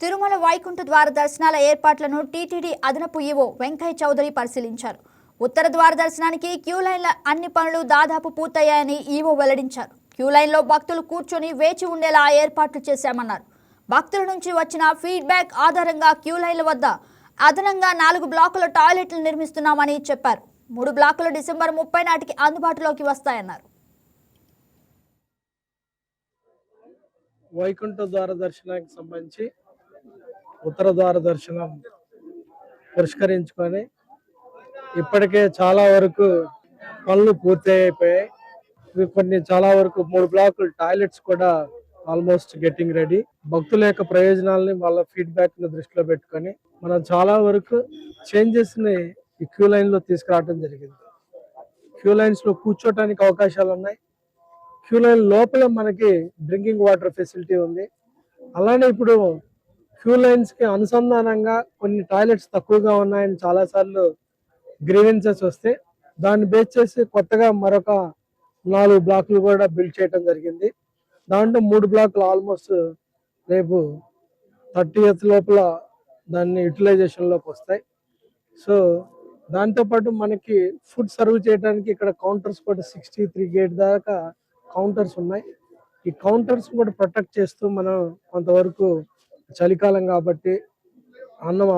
తిరుమల వైకుంఠ ద్వార దర్శనాల ఏర్పాట్లను టీటీడీ అదనపు ఈవో వెంకయ్య చౌదరి పరిశీలించారు. ఉత్తర ద్వార దర్శనానికి క్యూ లైన్ల అన్ని పనులు దాదాపు పూర్తయ్యాయని ఈవో వెల్లడించారు. క్యూ లైన్లో భక్తులు కూర్చొని వేచి ఉండేలా ఏర్పాట్లు చేశామన్నారు. భక్తుల నుంచి వచ్చిన ఫీడ్బ్యాక్ ఆధారంగా క్యూ లైన్ల వద్ద అదనంగా నాలుగు బ్లాకుల టాయిలెట్లు నిర్మిస్తున్నామని చెప్పారు. మూడు బ్లాకులు డిసెంబర్ ముప్పై నాటికి అందుబాటులోకి వస్తాయన్నారు. వైకుంఠ ద్వార దర్శనానికి సంబంధించి ఉత్తర ద్వార దర్శనం పరిష్కరించుకొని ఇప్పటికే చాలా వరకు పనులు పూర్తి అయిపోయాయి కొన్ని చాలా వరకు మూడు బ్లాకులు టాయిలెట్స్ కూడా ఆల్మోస్ట్ గెట్టింగ్ రెడీ. భక్తుల యొక్క ప్రయోజనాలని వాళ్ళ ఫీడ్బ్యాక్ని దృష్టిలో పెట్టుకొని మనం చాలా వరకు చేంజెస్ని ఈ క్యూ లైన్లో తీసుకురావడం జరిగింది. క్యూ లైన్స్లో కూర్చోటానికి అవకాశాలు ఉన్నాయి. క్యూ లైన్ లోపల మనకి డ్రింకింగ్ వాటర్ ఫెసిలిటీ ఉంది. అలానే ఇప్పుడు క్యూ లైన్స్కి అనుసంధానంగా కొన్ని టాయిలెట్స్ తక్కువగా ఉన్నాయని చాలా సార్లు గ్రీవెన్సెస్ వస్తే దాన్ని బేస్ చేసి కొత్తగా మరొక నాలుగు బ్లాక్లు కూడా బిల్డ్ చేయడం జరిగింది. దాంట్లో మూడు బ్లాక్లు ఆల్మోస్ట్ రేపు థర్టీ ఎయిత్ లోపల దాన్ని యూటిలైజేషన్లోకి వస్తాయి. సో దాంతోపాటు మనకి ఫుడ్ సర్వ్ చేయడానికి ఇక్కడ కౌంటర్స్ కూడా సిక్స్టీ త్రీ గేట్ దాకా కౌంటర్స్ ఉన్నాయి. ఈ కౌంటర్స్ కూడా ప్రొటెక్ట్ చేస్తూ మనం కొంతవరకు చలికాలం కాబట్టి అన్నం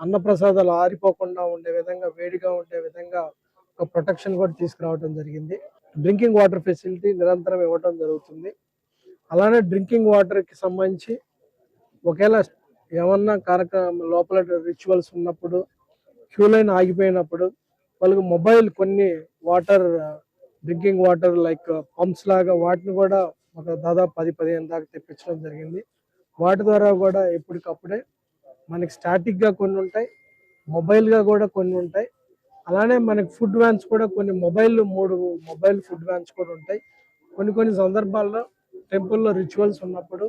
అన్నప్రసాదాలు ఆరిపోకుండా ఉండే విధంగా వేడిగా ఉండే విధంగా ఒక ప్రొటెక్షన్ కూడా తీసుకురావడం జరిగింది. డ్రింకింగ్ వాటర్ ఫెసిలిటీ నిరంతరం ఇవ్వడం జరుగుతుంది. అలానే డ్రింకింగ్ వాటర్కి సంబంధించి ఒకవేళ ఏమన్నా కార్యక్రమం లోపల రిచువల్స్ ఉన్నప్పుడు క్యూ లైన్ ఆగిపోయినప్పుడు వాళ్ళకి మొబైల్ కొన్ని water drinking water like pumps లాగా వాటిని కూడా ఒక దాదాపు పది పదిహేను దాకా తెప్పించడం జరిగింది. వాటి ద్వారా కూడా ఎప్పటికప్పుడే మనకి స్టాటిక్గా కొన్ని ఉంటాయి మొబైల్గా కూడా కొన్ని ఉంటాయి. అలానే మనకి ఫుడ్ వ్యాన్స్ కూడా కొన్ని మొబైల్ మూడు మొబైల్ ఫుడ్ వ్యాన్స్ కూడా ఉంటాయి. కొన్ని కొన్ని సందర్భాల్లో టెంపుల్లో రిచువల్స్ ఉన్నప్పుడు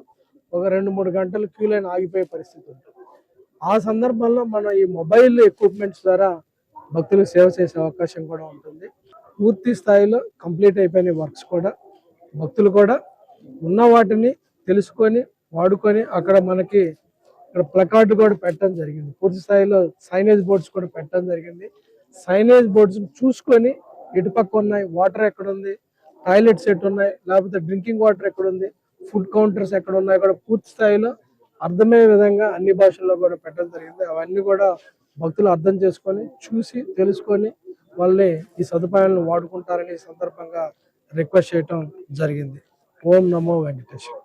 ఒక రెండు మూడు గంటలు క్యూ లైన్ ఆగిపోయే పరిస్థితి ఉంటుంది. ఆ సందర్భంలో మనం ఈ మొబైల్ ఎక్విప్మెంట్స్ ద్వారా భక్తులకు సేవ చేసే అవకాశం కూడా ఉంటుంది. పూర్తి స్థాయిలో కంప్లీట్ అయిపోయిన వర్క్స్ కూడా భక్తులు కూడా ఉన్న వాటిని తెలుసుకొని వాడుకొని అక్కడ మనకి ఇక్కడ ప్లకార్డ్ కూడా పెట్టడం జరిగింది. పూర్తి స్థాయిలో సైనేజ్ బోర్డ్స్ కూడా పెట్టడం జరిగింది. సైనేజ్ బోర్డ్స్ చూసుకొని ఇటుపక్క ఉన్నాయి వాటర్ ఎక్కడ ఉంది టాయిలెట్స్ ఎక్కడ ఉన్నాయి లేకపోతే డ్రింకింగ్ వాటర్ ఎక్కడ ఉంది ఫుడ్ కౌంటర్స్ ఎక్కడ ఉన్నాయి కూడా పూర్తి స్థాయిలో అర్థమయ్యే విధంగా అన్ని భాషల్లో కూడా పెట్టడం జరిగింది. అవన్నీ కూడా భక్తులు అర్థం చేసుకొని చూసి తెలుసుకొని వాళ్ళని ఈ సదుపాయాలను వాడుకుంటారని సందర్భంగా రిక్వెస్ట్ చేయటం జరిగింది. ఓం నమో వెంకటేశ్వర